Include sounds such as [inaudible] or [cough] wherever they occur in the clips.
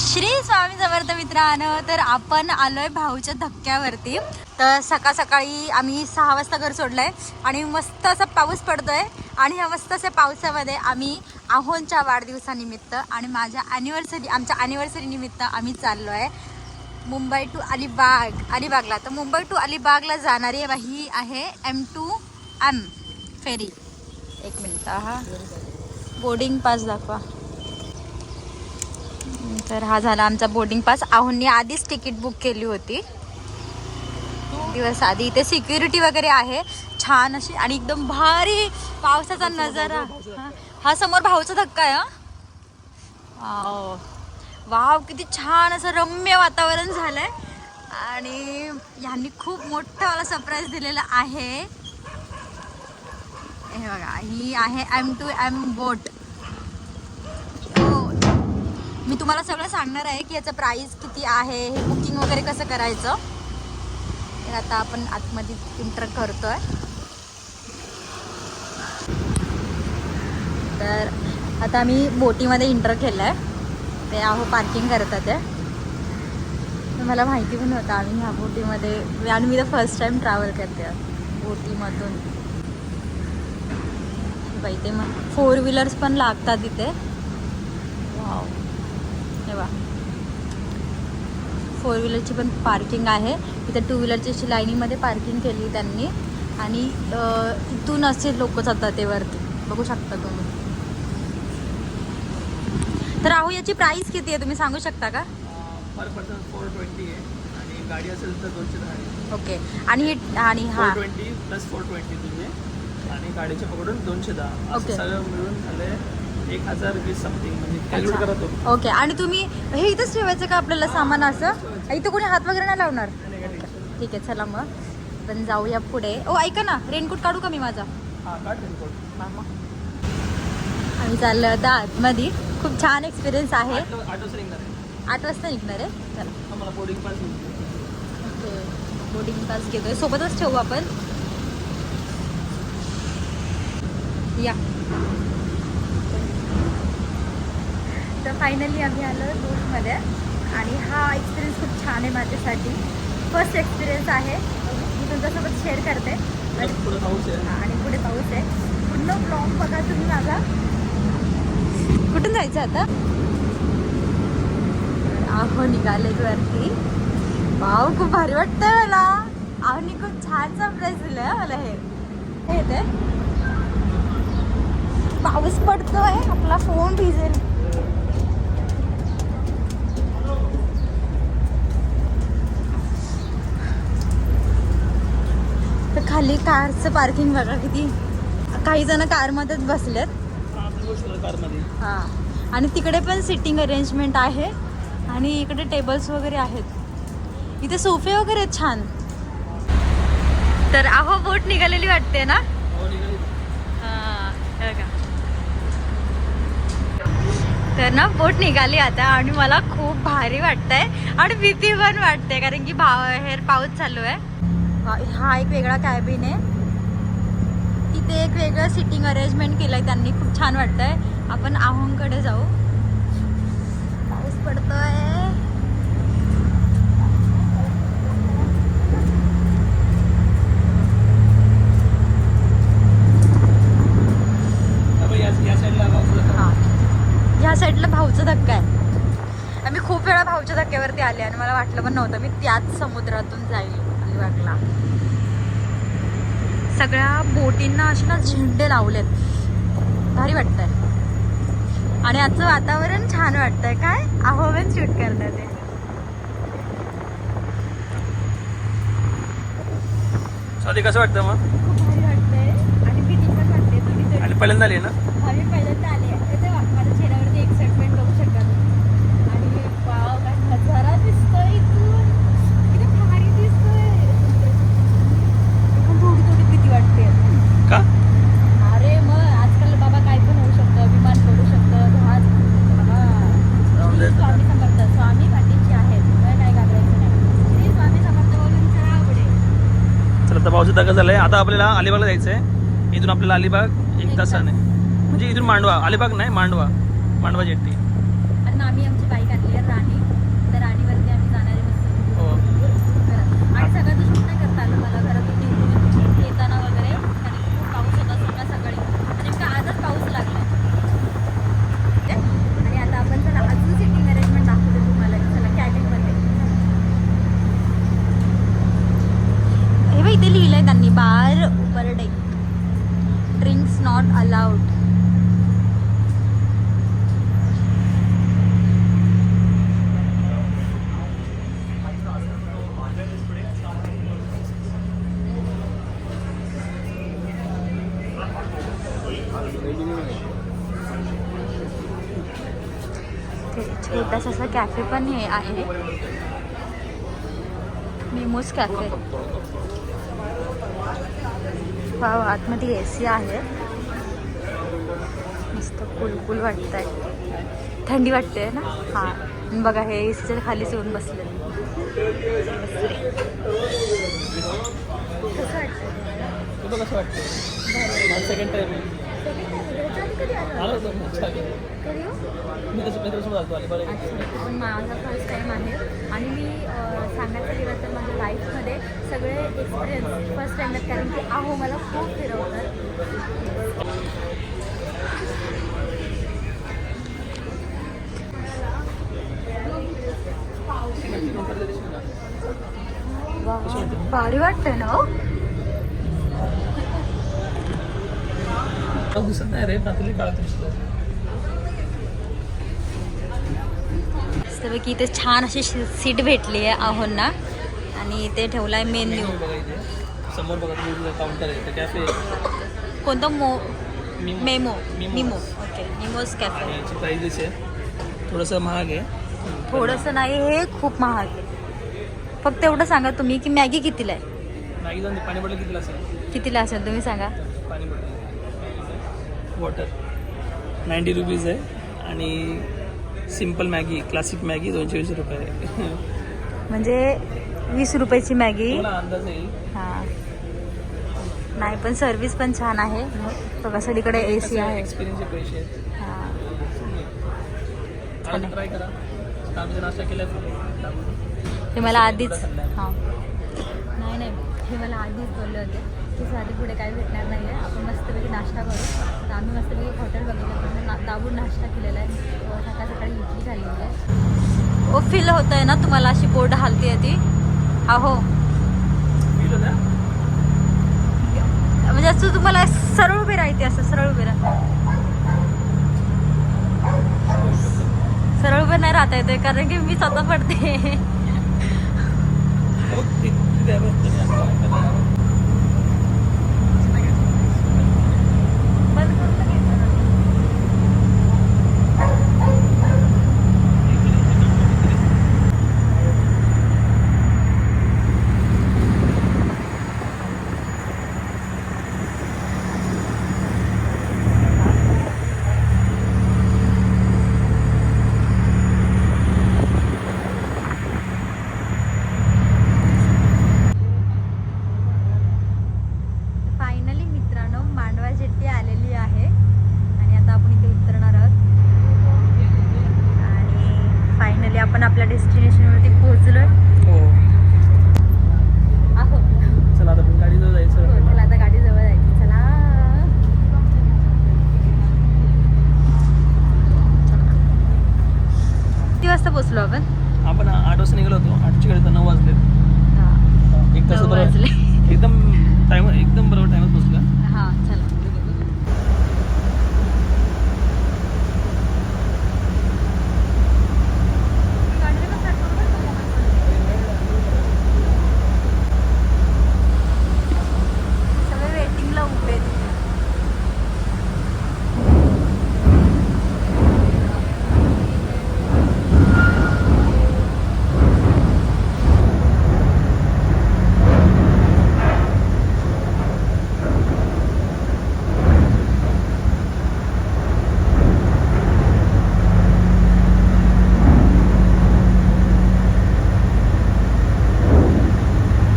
श्री स्वामी समर्थ मित्रांनो तर आपण आलोय भाऊच्या धक्क्यावरती. तर सकाळ सकाळी आम्ही सहा वाजता घर सोडलंय आणि मस्त असा पाऊस पडतोय. आणि ह्या मस्त अशा पावसामध्ये आम्ही आहोनच्या वाढदिवसानिमित्त आणि माझ्या अॅनिव्हर्सरी आमच्या अॅनिव्हर्सरी निमित्त आम्ही चाललो आहे मुंबई टू अलिबाग. अलिबागला. तर मुंबई टू अलिबागला जाणारी ही आहे एम टू एम फेरी एक मिनिट हा. बोर्डिंग पास दाखवा. तर हा झाला आमचा बोर्डिंग पास आहोंनी आधीच तिकीट बुक केली होती. दिवस आधी. इथे सिक्युरिटी वगैरे आहे. छान अशी आणि एकदम भारी पावसाचा नजारा. हा- समोर भाऊचा धक्का आहे वाव. वाव किती छान असं रम्य वातावरण झालंय. आणि यांनी खूप मोठं मला सरप्राईज दिलेलं आहे. हे बघा ही आहे एम टू एम बोट मी तुम्हाला सगळं सांगणार आहे की याचं प्राईस किती आहे हे बुकिंग वगैरे कसं करायचं. तर आता आपण आतमध्ये इंटर करतोय. तर आता आम्ही बोटीमध्ये इंटर केलं आहे ते आहो पार्किंग करतात आहे मला माहिती पण होतं आम्ही ह्या बोटीमध्ये आणि मी तर फर्स्ट टाईम ट्रॅव्हल करते. बोटीमधून. बाई ते मग फोर व्हीलर्स पण लागतात इथे वाव हे बा फोर व्हीलरची पण पार्किंग आहे. इथे टू व्हीलरची अशी लाईनीमध्ये पार्किंग केली त्यांनी. आणि इथून असे लोक जातात ते वरती. बघू शकता तुम्ही. तर राहू याची प्राइस किती आहे? तुम्ही सांगू शकता का? पर पर्सन फोर ट्वेंटी आहे. आणि गाडी असेल तर दोनशे दहा ओके. आणि ही आणि हा. ट्वेंटी प्लस फोर ट्वेंटी तुझे आणि गाडीचे पकडून दोनशे दहा. ओके. सगळं मिळून झाले एक हजार वीस समथिंग म्हणजे कॅल्क्युलेट ओके आणि तुम्ही हे इथंच ठेवायचं का आपल्याला सामान असं? इथं कोणी हात वगैरे नाही लावणार? ठीक आहे चला मग. पण जाऊया पुढे. ओ ऐका ना रेनकोट काढू का मी माझा? हा काढ रेनकोट. मामा आम्ही चाललो आता आतमध्ये. खूप छान एक्सपिरियन्स आहे. आठ आठच निघणार आहे. आठ वाजता निघणार आहे? चला. आम्हाला boarding pass okay boarding pass घेतोय. सोबतच ठेवू आपण? या. तर फायनली आम्ही आलो बोटमध्ये आणि हा एक्सपिरियन्स खूप छान आहे माझ्यासाठी. फर्स्ट एक्सपिरियन्स आहे. मी तुमच्यासोबत शेअर करते. आणि पुढे पाऊस आहे. आणि पुढे पाऊस आहे. पूर्ण ब्लॉग बघा तुम्ही माझा. कुठून जायचं आता? आहो निघालेत वरती. वाव खूप भारी वाटतंय मला. आवनी खूप छान सरप्राईज दिलंय मला हे. हे येते पाऊस पडतोय आपला फोन भिजेल. खाली कारचं पार्किंग बघा किती. काही जण कारमध्येच बसलेत. हा, आणि तिकडे पण सिटिंग अरेंजमेंट आहे. आणि इकडे टेबल्स वगैरे आहेत. इथे सोफे वगैरे आहेत छान. तर अहो बोट निघालेली वाटते ना? तर ना बोट निघाली आता आणि मला खूप भारी वाटतंय. आणि भीती पण वाटते कारण की बाहेर पाऊस चालू आहे. हा- एक वेगळा कॅबिन आहे. तिथे एक वेगळं सिटिंग अरेंजमेंट केलंय त्यांनी. खूप छान वाटतंय. आपण आहोंकडे जाऊ. पाऊस पडतोय. ह्या साईडला भाऊचा धक्का आहे. आम्ही खूप वेळा भाऊच्या धक्क्यावरती आले आणि मला वाटलं पण नव्हतं मी त्याच समुद्रातून जाईल. अलिबागला सगळ्या बोटींना असे ना झेंडे लावलेत. भारी वाटतंय. आणि आजचं वातावरण छान वाटतंय. काय? आहोवन शूट करतात ते. स्वाती कसं वाटतं मग? खूप भारी वाटतंय. आणि भीती पण वाटते. आणि पहिल्यांदा आली ना आम्ही पहिल्यांदा आले येते बघ, माझ्या चेहऱ्यावरती एक्साइटमेंट बघू शकता आणि वाव काय नजारा दिसतोय इथून किती भारी दिसतोय पण थोडी थोडी भीती वाटते का अरे मग आजकाल बाबा काय पण होऊ शकतं विमान पडू शकतं जहाज हा. जाऊ दे. श्री स्वामी समर्थ स्वामी पाठीची आहेत तुला काय घाबरायचं नाही श्री स्वामी समर्थ बोलून चला पुढे आता पावसात धक्का झालाय. आता आपल्याला अलिबागला जायचं आहे इथून आपल्याला अलिबाग एक तासाने. म्हणजे इथून मांडवा. अलिबाग नाही मांडवा. मांडवा जेट्टी. आम्ही आमची बाईक आणली छोटासा असा कॅफे पण हे आहे. मिमोज कॅफे वाव आतमध्ये ए सी आहे. मस्त कुलकुल वाटत आहे थंडी वाटते ना? हां. बघा हे ए सीच्या खालीच येऊन बसले. कसं वाटतं मी. तसं पण माझा फर्स्ट टाईम आहे आणि मी सांगायचं गेलं तर माझ्या लाईफमध्ये सगळे एक्सपिरियन्स फर्स्ट टाईम आहेत कारण की आहो मला खूप फिरवतात भारी वाटतं ना हो पाऊस दिसत नाही रे रात्री काळात दिसतो मस्तपैकी इथे छान अशी सीट भेटली आहे आहोंना. आणि इथे ठेवला आहे मेन्यू समोर बघा तुम्ही काउंटर आहे ते कॅफे कोणतं मो मिमो. मेमो. ओके मिमोज कॅफे याची प्राईस आहे. थोडंसं महाग आहे. थोडंसं नाही हे खूप महाग आहे. फक्त एवढं सांगा तुम्ही की मॅगी कितीला आहे? मॅगी जाऊन पाणी बॉटल कितीला असेल? कितीला असेल तुम्ही सांगा. पाणी बॉटल वॉटर नाईंटी रुपीज आहे. आणि सिंपल मॅगी क्लासिक मॅगी दोनशे वीस रुपये आहे. म्हणजे वीस रुपयाची मॅगी अंदाज येईल. हां. नाही पण सर्विस पण छान आहे. बघा सगळीकडे ए सी आहे. एक्सपिरियन्सचे पैसे आहेत. हां. ट्राय करा. आमचा नाश्ता केला हे मला आधीच हां. नाही नाही. हे मला आधीच बोलले होते. की साधी पुढे काही भेटणार नाही आहे आपण मस्तपैकी नाश्ता करू. आम्ही मस्तपैकी हॉटेल बघितलं. दाबून नाश्ता केलेला आहे. सकाळ सकाळी इडली खाल्लेली आहे. ओ फील होत आहे ना तुम्हाला अशी बोर्ड हालती आहे ती? हा हो. म्हणजे असं तुम्हाला सरळ उभे राहते असं सरळ उभे राहा सरळ उभे नाही राहता येते कारण की मी स्वतः पडते [laughs] हो, ते- ते द्या बरं, तुम्ही आता ऐकायला. बंद करून तर घ्यायचं ना. फायनली मित्रांनो मांडवा जेट्टी आलेली आहे आणि आता आपण इथे उतरणार आहोत आणि फायनली आपण आपल्या डेस्टिनेशनवरती पोहोचलोय हो आहो चला आता आपण गाडीवर जायचं चला आता गाडी जवळ जायची चला किती वाजता पोहोचलो आपण आपण आठ वाजता निघालो होतो आठची गाडी तर नऊ वाजले एक तास नऊ वाजले. एकदम टाइम एकदम बरोबर टाइमात पोचला हा चला सगळे वेटिंगला उभे आहेत.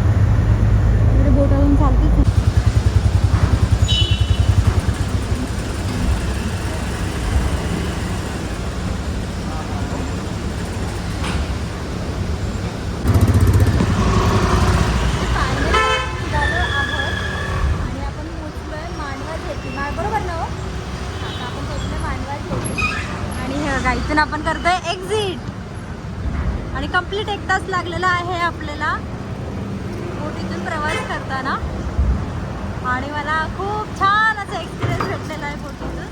इकडे बोट अजून चालतेच आणि आपण पोचलोय मांडवा जेटी मा बरोबर ना हो? आता आपण पोचलोय मांडवा जेटी आणि हे बघा इथून आपण करतोय एक्झिट आणि कंप्लीट एक तास लागलेला आहे आपल्याला. बोटीतून प्रवास करताना. आणि मला खूप छान असा एक्सपिरियन्स भेटलेला आहे बोटीतून.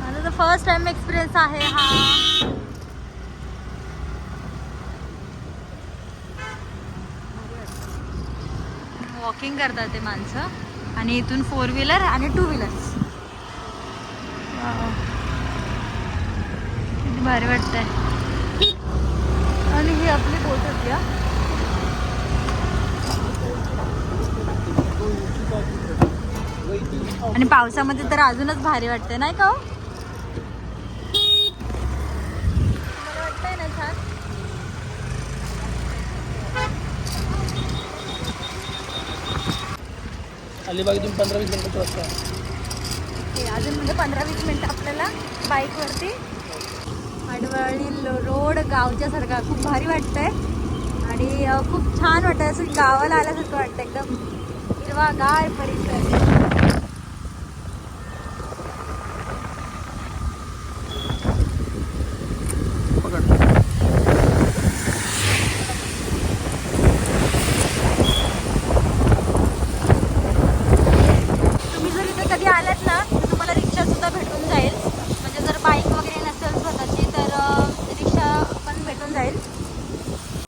माझा तर फर्स्ट टाइम एक्सपिरियन्स आहे हा. वॉकिंग करतात ते माणसं. आणि इथून फोर व्हीलर आणि टू व्हीलर किती भारी वाटतंय. ही आपली बोट होती हा. आणि पावसामध्ये तर अजूनच भारी वाटतंय नाही का हो? तुम्हाला वाटतंय ना छान अलिबाग इथून पंधरा वीस मिनिटाचा रस्ता अजून म्हणजे पंधरा वीस मिनिटं आपल्याला बाईकवरती आडवळी रोड गावच्या सारखा खूप भारी वाटतंय. आणि खूप छान वाटतं असं गावाला आल्यासारखं वाटतं एकदम हिरवागार परिसर.